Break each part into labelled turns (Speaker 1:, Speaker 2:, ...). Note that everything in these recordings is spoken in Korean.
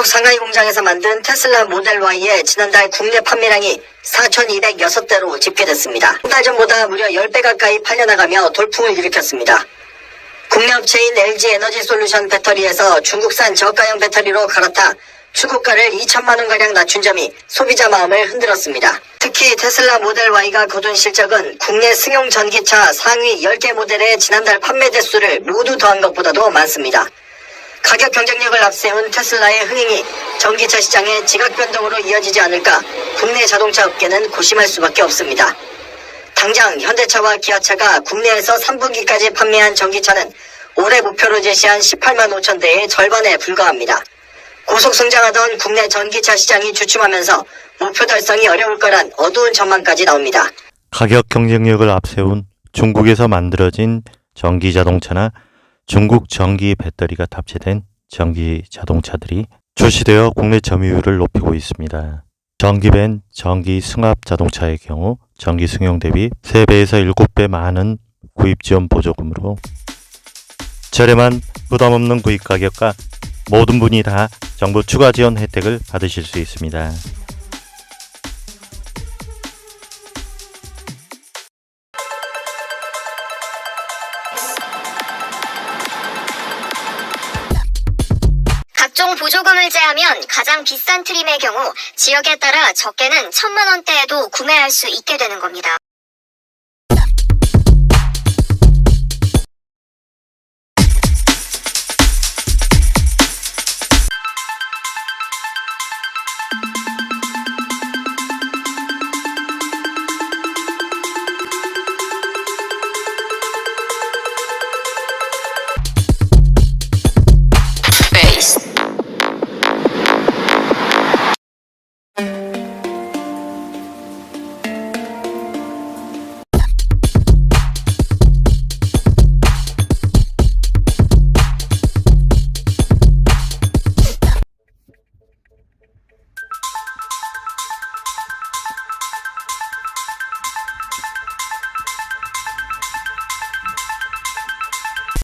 Speaker 1: 중국 상하이 공장에서 만든 테슬라 모델 Y의 지난달 국내 판매량이 4,206대로 집계됐습니다. 한 달 전보다 무려 10배 가까이 팔려나가며 돌풍을 일으켰습니다. 국내 업체인 LG 에너지 솔루션 배터리에서 중국산 저가형 배터리로 갈아타 출고가를 2천만 원가량 낮춘 점이 소비자 마음을 흔들었습니다. 특히 테슬라 모델 Y가 거둔 실적은 국내 승용 전기차 상위 10개 모델의 지난달 판매 대수를 모두 더한 것보다도 많습니다. 가격 경쟁력을 앞세운 테슬라의 흥행이 전기차 시장의 지각 변동으로 이어지지 않을까 국내 자동차 업계는 고심할 수밖에 없습니다. 당장 현대차와 기아차가 국내에서 3분기까지 판매한 전기차는 올해 목표로 제시한 18만 5천 대의 절반에 불과합니다. 고속 성장하던 국내 전기차 시장이 주춤하면서 목표 달성이 어려울 거란 어두운 전망까지 나옵니다.
Speaker 2: 가격 경쟁력을 앞세운 중국에서 만들어진 전기 자동차나 중국 전기 배터리가 탑재된 전기 자동차들이 출시되어 국내 점유율을 높이고 있습니다. 전기밴 전기 승합 자동차의 경우 전기 승용 대비 3배에서 7배 많은 구입 지원 보조금으로 저렴한 부담 없는 구입 가격과 모든 분이 다 정부 추가 지원 혜택을 받으실 수 있습니다.
Speaker 3: 보조금을 제하면 가장 비싼 트림의 경우 지역에 따라 적게는 천만 원대에도 구매할 수 있게 되는 겁니다.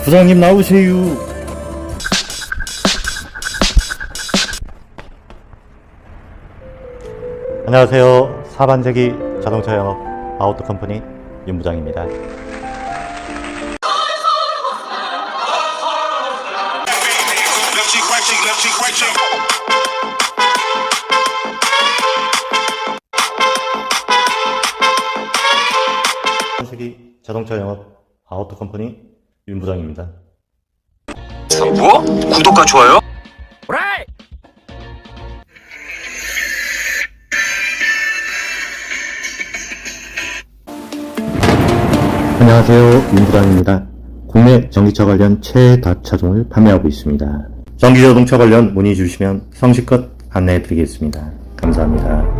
Speaker 2: 부장님 나오세요. 안녕하세요. 사반세기 자동차 영업 아우토 컴퍼니 윤 부장입니다. 사반세기 자동차 영업 아우토 컴퍼니 윤 부장입니다.
Speaker 4: 뭐? 구독과 좋아요?
Speaker 2: 안녕하세요. 윤 부장입니다. 국내 전기차 관련 최다 차종을 판매하고 있습니다. 전기자동차 관련 문의 주시면 성실껏 안내해 드리겠습니다. 감사합니다.